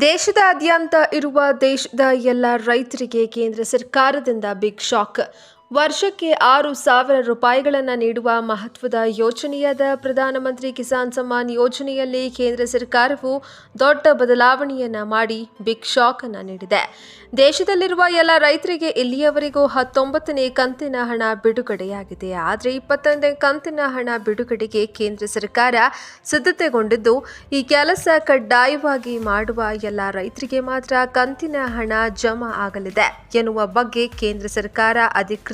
ದೇಶದಾದ್ಯಂತ ಇರುವ ದೇಶದ ಎಲ್ಲ ರೈತರಿಗೆ ಕೇಂದ್ರ ಸರ್ಕಾರದಿಂದ ಬಿಗ್ ಶಾಕ್. ವರ್ಷಕ್ಕೆ ಆರು ಸಾವಿರ ರೂಪಾಯಿಗಳನ್ನು ನೀಡುವ ಮಹತ್ವದ ಯೋಜನೆಯಾದ ಪ್ರಧಾನಮಂತ್ರಿ ಕಿಸಾನ್ ಸಮ್ಮಾನ್ ಯೋಜನೆಯಲ್ಲಿ ಕೇಂದ್ರ ಸರ್ಕಾರವು ದೊಡ್ಡ ಬದಲಾವಣೆಯನ್ನು ಮಾಡಿ ಬಿಗ್ ಶಾಕ್ ಅನ್ನು ನೀಡಿದೆ. ದೇಶದಲ್ಲಿರುವ ಎಲ್ಲ ರೈತರಿಗೆ ಇಲ್ಲಿಯವರೆಗೂ ಹತ್ತೊಂಬತ್ತನೇ ಕಂತಿನ ಹಣ ಬಿಡುಗಡೆಯಾಗಿದೆ. ಆದರೆ ಇಪ್ಪತ್ತೊಂದನೇ ಕಂತಿನ ಹಣ ಬಿಡುಗಡೆಗೆ ಕೇಂದ್ರ ಸರ್ಕಾರ ಸಿದ್ಧತೆಗೊಂಡಿದ್ದು, ಈ ಕೆಲಸ ಕಡ್ಡಾಯವಾಗಿ ಮಾಡುವ ಎಲ್ಲ ರೈತರಿಗೆ ಮಾತ್ರ ಕಂತಿನ ಹಣ ಜಮಾ ಆಗಲಿದೆ ಎನ್ನುವ ಬಗ್ಗೆ ಕೇಂದ್ರ ಸರ್ಕಾರ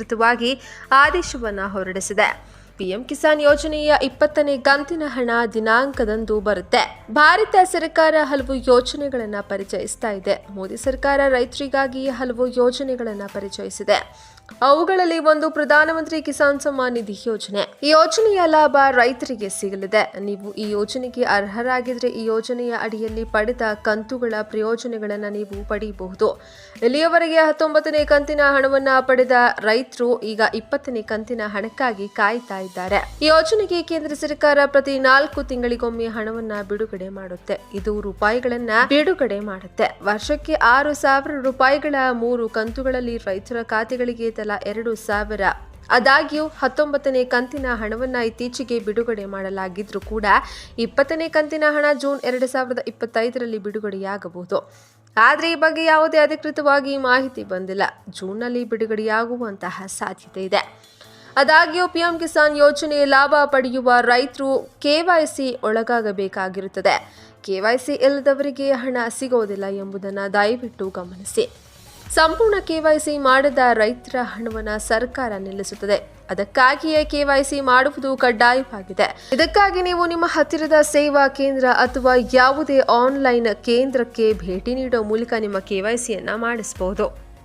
ಅಧಿಕೃತವಾಗಿ ಆದೇಶವನ್ನು ಹೊರಡಿಸಿದೆ. ಪಿಎಂ ಕಿಸಾನ್ ಯೋಜನೆಯ ಇಪ್ಪತ್ತನೇ ಕಂತಿನ ಹಣ ದಿನಾಂಕದಂದು ಬರುತ್ತೆ. ಭಾರತ ಸರ್ಕಾರ ಹಲವು ಯೋಜನೆಗಳನ್ನು ಪರಿಚಯಿಸ್ತಾ ಇದೆ. ಮೋದಿ ಸರ್ಕಾರ ರೈತರಿಗಾಗಿ ಹಲವು ಯೋಜನೆಗಳನ್ನು ಪರಿಚಯಿಸಿದೆ. ಅವುಗಳಲ್ಲಿ ಒಂದು ಪ್ರಧಾನಮಂತ್ರಿ ಕಿಸಾನ್ ಸಮ್ಮಾನ್ ನಿಧಿ ಯೋಜನೆ. ಈ ಯೋಜನೆಯ ಲಾಭ ರೈತರಿಗೆ ಸಿಗಲಿದೆ. ನೀವು ಈ ಯೋಜನೆಗೆ ಅರ್ಹರಾಗಿದ್ರೆ ಈ ಯೋಜನೆಯ ಅಡಿಯಲ್ಲಿ ಪಡೆದ ಕಂತುಗಳ ಪ್ರಯೋಜನಗಳನ್ನು ನೀವು ಪಡೆಯಬಹುದು ಇಲ್ಲಿಯವರೆಗೆ ಹತ್ತೊಂಬತ್ತನೇ ಕಂತಿನ ಹಣವನ್ನ ಪಡೆದ ರೈತರು ಈಗ ಇಪ್ಪತ್ತನೇ ಕಂತಿನ ಹಣಕ್ಕಾಗಿ ಕಾಯ್ತಾ ಇದ್ದಾರೆ. ಈ ಯೋಜನೆಗೆ ಕೇಂದ್ರ ಸರ್ಕಾರ ಪ್ರತಿ ನಾಲ್ಕು ತಿಂಗಳಿಗೊಮ್ಮೆ ಹಣವನ್ನ ಬಿಡುಗಡೆ ಮಾಡುತ್ತೆ. ಇದು ರೂಪಾಯಿಗಳನ್ನ ಬಿಡುಗಡೆ ಮಾಡುತ್ತೆ. ವರ್ಷಕ್ಕೆ ಆರು ಸಾವಿರ ರೂಪಾಯಿಗಳ ಮೂರು ಕಂತುಗಳಲ್ಲಿ ರೈತರ ಖಾತೆಗಳಿಗೆ ತಲಾ ಎರಡು ಸಾವಿರ. ಆದಾಗ್ಯೂ, ಹತ್ತೊಂಬತ್ತನೇ ಕಂತಿನ ಹಣವನ್ನು ಇತ್ತೀಚೆಗೆ ಬಿಡುಗಡೆ ಮಾಡಲಾಗಿದ್ರೂ ಕೂಡ ಇಪ್ಪತ್ತನೇ ಕಂತಿನ ಹಣ ಜೂನ್ ಎರಡು ಸಾವಿರದ ಇಪ್ಪತ್ತೈದರಲ್ಲಿ ಬಿಡುಗಡೆಯಾಗಬಹುದು. ಆದರೆ ಈ ಬಗ್ಗೆ ಯಾವುದೇ ಅಧಿಕೃತವಾಗಿ ಮಾಹಿತಿ ಬಂದಿಲ್ಲ. ಜೂನ್ನಲ್ಲಿ ಬಿಡುಗಡೆಯಾಗುವಂತಹ ಸಾಧ್ಯತೆ ಇದೆ. ಆದಾಗ್ಯೂ, ಪಿಎಂ ಕಿಸಾನ್ ಯೋಜನೆ ಲಾಭ ಪಡೆಯುವ ರೈತರು ಕೆವೈಸಿ ಒಳಗಾಗಬೇಕಾಗಿರುತ್ತದೆ. ಕೆವೈಸಿ ಇಲ್ಲದವರಿಗೆ ಹಣ ಸಿಗೋದಿಲ್ಲ ಎಂಬುದನ್ನು ದಯವಿಟ್ಟು ಗಮನಿಸಿ. ಸಂಪೂರ್ಣ ಕೆವೈಸಿ ಮಾಡದ ರೈತರ ಹಣವನ್ನು ಸರ್ಕಾರ ನಿಲ್ಲಿಸುತ್ತದೆ. ಅದಕ್ಕಾಗಿಯೇ ಕೆವೈಸಿ ಮಾಡುವುದು ಕಡ್ಡಾಯವಾಗಿದೆ. ಇದಕ್ಕಾಗಿ ನೀವು ನಿಮ್ಮ ಹತ್ತಿರದ ಸೇವಾ ಕೇಂದ್ರ ಅಥವಾ ಯಾವುದೇ ಆನ್ಲೈನ್ ಕೇಂದ್ರಕ್ಕೆ ಭೇಟಿ ನೀಡುವ ಮೂಲಕ ನಿಮ್ಮ ಕೆವೈಸಿಯನ್ನ ಮಾಡಿಸಬಹುದು